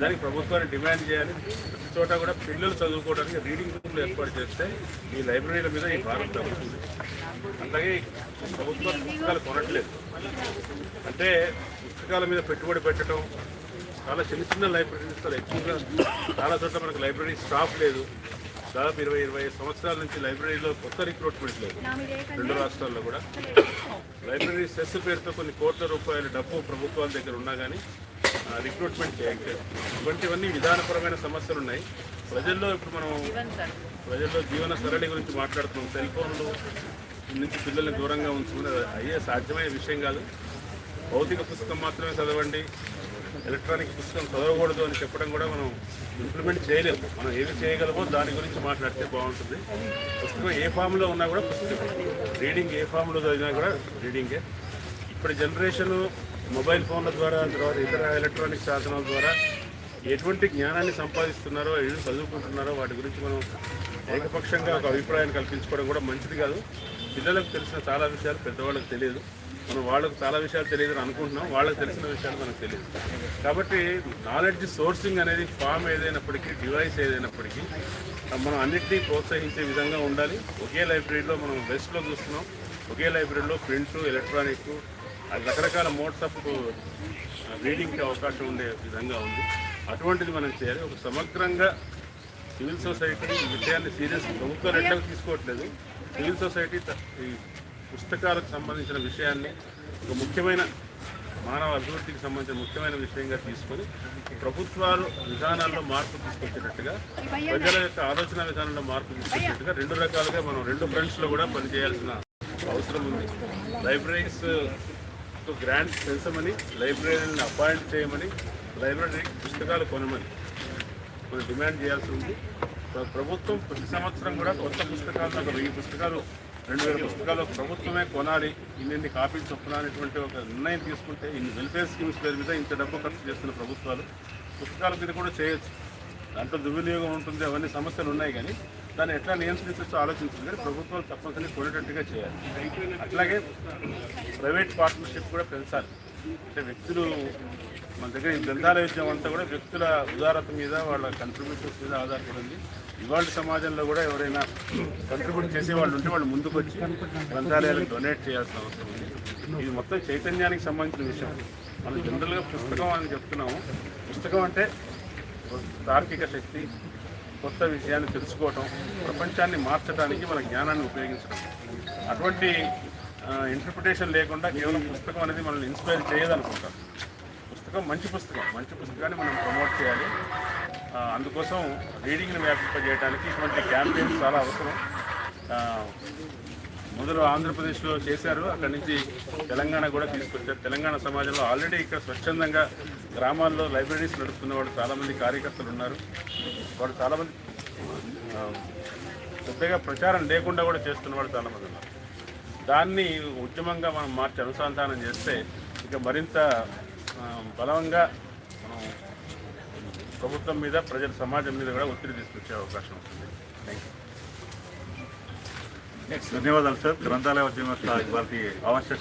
దానికి ప్రభుత్వాన్ని డిమాండ్ చేయాలి. ప్రతి చోట కూడా పిల్లలు చదువుకోవడానికి రీడింగ్ రూమ్లు ఏర్పాటు చేస్తే ఈ లైబ్రరీల మీద ఈ భారం తగ్గుతుంది. అలాగే ప్రభుత్వం పుస్తకాలు కొనట్లేదు. అంటే పుస్తకాల మీద పెట్టుబడి పెట్టడం చాలా చిన్న చిన్న లైబ్రరీస్ చాలా ఎక్కువగా చాలా చోట్ల మనకు లైబ్రరీ స్టాఫ్ లేదు. దాదాపు ఇరవై ఇరవై సంవత్సరాల నుంచి లైబ్రరీలో కొత్త రిక్రూట్మెంట్ లేదు. రెండు రాష్ట్రాల్లో కూడా. లైబ్రరీ సెస్ పేరుతో కొన్ని కోట్ల రూపాయల డబ్బు ప్రభుత్వాల దగ్గర ఉన్నా కానీ రిక్రూట్మెంట్ చేయట్లేదు ఇటువంటివన్నీ విధానపరమైన సమస్యలు ఉన్నాయి ప్రజల్లో ఇప్పుడు మనం ప్రజల్లో జీవన సరళి గురించి మాట్లాడుతున్నాం. సెల్ ఫోన్లు నుంచి పిల్లల్ని దూరంగా ఉంచుకుని అయ్యే సాధ్యమయ్యే విషయం కాదు. భౌతిక పుస్తకం మాత్రమే చదవండి. ఎలక్ట్రానిక్ పుస్తకం చదవకూడదు అని చెప్పడం కూడా మనం ఇంప్లిమెంట్ చేయలేము. మనం ఏది చేయగలమో దాని గురించి మాట్లాడితే బాగుంటుంది. పుస్తకం ఏ ఫామ్లో ఉన్నా కూడా పుస్తకం. రీడింగ్ ఏ ఫామ్లో చదివినా కూడా రీడింగే. ఇప్పటి జనరేషన్ మొబైల్ ఫోన్ల ద్వారా తర్వాత ఇతర ఎలక్ట్రానిక్ సాధనాల ద్వారా ఎటువంటి జ్ఞానాన్ని సంపాదిస్తున్నారో ఏం చదువుకుంటున్నారో వాటి గురించి మనం ఏకపక్షంగా ఒక అభిప్రాయాన్ని కల్పించుకోవడం కూడా మంచిది కాదు. పిల్లలకు తెలిసిన చాలా విషయాలు పెద్దవాళ్ళకి తెలియదు. మనం వాళ్ళకు చాలా విషయాలు తెలియదు అని అనుకుంటున్నాం. వాళ్ళకి తెలిసిన విషయాలు మనకు తెలియదు. కాబట్టి నాలెడ్జ్ సోర్సింగ్ అనేది ఫామ్ ఏదైనప్పటికీ డివైస్ ఏదైనప్పటికీ మనం అన్నింటినీ ప్రోత్సహించే విధంగా ఉండాలి. ఒకే లైబ్రరీలో మనం వెస్ట్లో చూస్తున్నాం. ఒకే లైబ్రరీలో ప్రింట్ ఎలక్ట్రానిక్ రకరకాల మోడ్స్ ఆఫ్ రీడింగ్కి అవకాశం ఉండే విధంగా ఉంది. అటువంటిది మనం చేయాలి. ఒక సమగ్రంగా సివిల్ సొసైటీ ఈ విషయాన్ని సీరియస్ ప్రభుత్వం ఎట్లా తీసుకోవట్లేదు. సివిల్ సొసైటీ త- ఈ పుస్తకాలకు సంబంధించిన విషయాన్ని ఒక ముఖ్యమైన మానవ అభివృద్ధికి సంబంధించిన ముఖ్యమైన విషయంగా తీసుకొని ప్రభుత్వాలు విధానాల్లో మార్పు తీసుకొచ్చేటట్టుగా ప్రజల యొక్క ఆలోచన విధానంలో మార్పు తీసుకొచ్చేటట్టుగా రెండు రకాలుగా మనం రెండు ఫ్రంట్స్లో కూడా పనిచేయాల్సిన అవసరం ఉంది. లైబ్రరీస్ గ్రాంట్స్ పెంచమని లైబ్రరీని అపాయింట్ చేయమని లైబ్రరీ పుస్తకాలు కొనమని. మనం డిమాండ్ చేయాల్సి ఉంది. ప్రభుత్వం ప్రతి సంవత్సరం కూడా కొత్త పుస్తకాలు ఒక వెయ్యి పుస్తకాలు రెండు వేల పుస్తకాలు ప్రభుత్వమే కొనాలి ఇన్ని కాపీలు చొప్పున అనేటువంటి ఒక నిర్ణయం తీసుకుంటే ఇన్ని వెల్ఫేర్ స్కీమ్స్ పేరు మీద ఇంత డబ్బు ఖర్చు చేస్తున్న ప్రభుత్వాలు పుస్తకాల మీద కూడా చేయొచ్చు. దాంట్లో దుర్వినియోగం ఉంటుంది అవన్నీ సమస్యలు ఉన్నాయి కానీ దాన్ని ఎట్లా నియంత్రించవచ్చో ఆలోచించింది కానీ ప్రభుత్వాలు తప్పనిసరి కొనేటట్టుగా చేయాలి. అట్లాగే ప్రైవేట్ పార్ట్నర్షిప్ కూడా పెంచాలి. అంటే వ్యక్తులు మన దగ్గర ఈ గ్రంథాలయ అంతా కూడా వ్యక్తుల ఉదారత మీద వాళ్ళ కంట్రిబ్యూషన్స్ మీద ఆధారపడింది ఇవాళ సమాజంలో కూడా ఎవరైనా కంట్రిబ్యూట్ చేసే వాళ్ళు ఉంటే వాళ్ళు ముందుకు వచ్చి గ్రంథాలయాలకు డొనేట్ చేయాల్సిన అవసరం ఉంది. ఇది మొత్తం చైతన్యానికి సంబంధించిన విషయం. మనం జనరల్గా పుస్తకం అని చెప్తున్నాము. పుస్తకం అంటే తార్కిక శక్తి కొత్త విషయాన్ని తెలుసుకోవటం ప్రపంచాన్ని మార్చడానికి మన జ్ఞానాన్ని ఉపయోగించడం అటువంటి ఇంటర్ప్రిటేషన్ లేకుండా కేవలం పుస్తకం అనేది మనల్ని ఇన్స్పైర్ చేయదనుకుంటాం. పుస్తకం మంచి పుస్తకం. మంచి పుస్తకాన్ని మనం ప్రమోట్ చేయాలి. అందుకోసం రీడింగ్ని వ్యాపింపజేయడానికి ఇటువంటి క్యాంపెయిన్స్ చాలా అవసరం. మొదలు ఆంధ్రప్రదేశ్లో చేశారు. అక్కడి నుంచి తెలంగాణ కూడా తీసుకొచ్చారు. తెలంగాణ సమాజంలో ఆల్రెడీ ఇక్కడ స్వచ్ఛందంగా గ్రామాల్లో లైబ్రరీస్ నడుపుతున్న వాళ్ళు చాలామంది కార్యకర్తలు ఉన్నారు. వాళ్ళు చాలామంది పెద్దగా ప్రచారం లేకుండా కూడా చేస్తున్న వాళ్ళు చాలామంది ఉన్నారు. దాన్ని ఉద్యమంగా మనం మార్చి అనుసంధానం చేస్తే ఇక మరింత బలంగా మనం ప్రభుత్వం మీద ప్రజల సమాజం మీద కూడా ఒత్తిడి తీసుకొచ్చే అవకాశం ఉంటుంది థ్యాంక్ యూ धन्यवाद सर. ग्रंथालयावरची व्यवस्था भारतीय आवश्यक